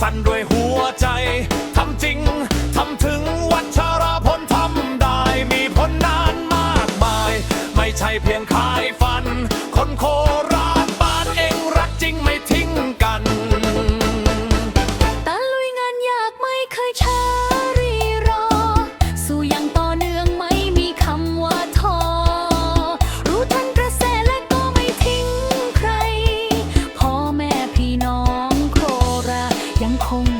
สั่นด้วยหัวใจ ทำจริง ทำถึงวัชรพลทำได้ มีผลนานมากมาย ไม่ใช่เพียงขายฝัน คนโคร 空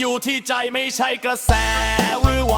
อยู่ที่ใจไม่ใช่กระแสหรือว่า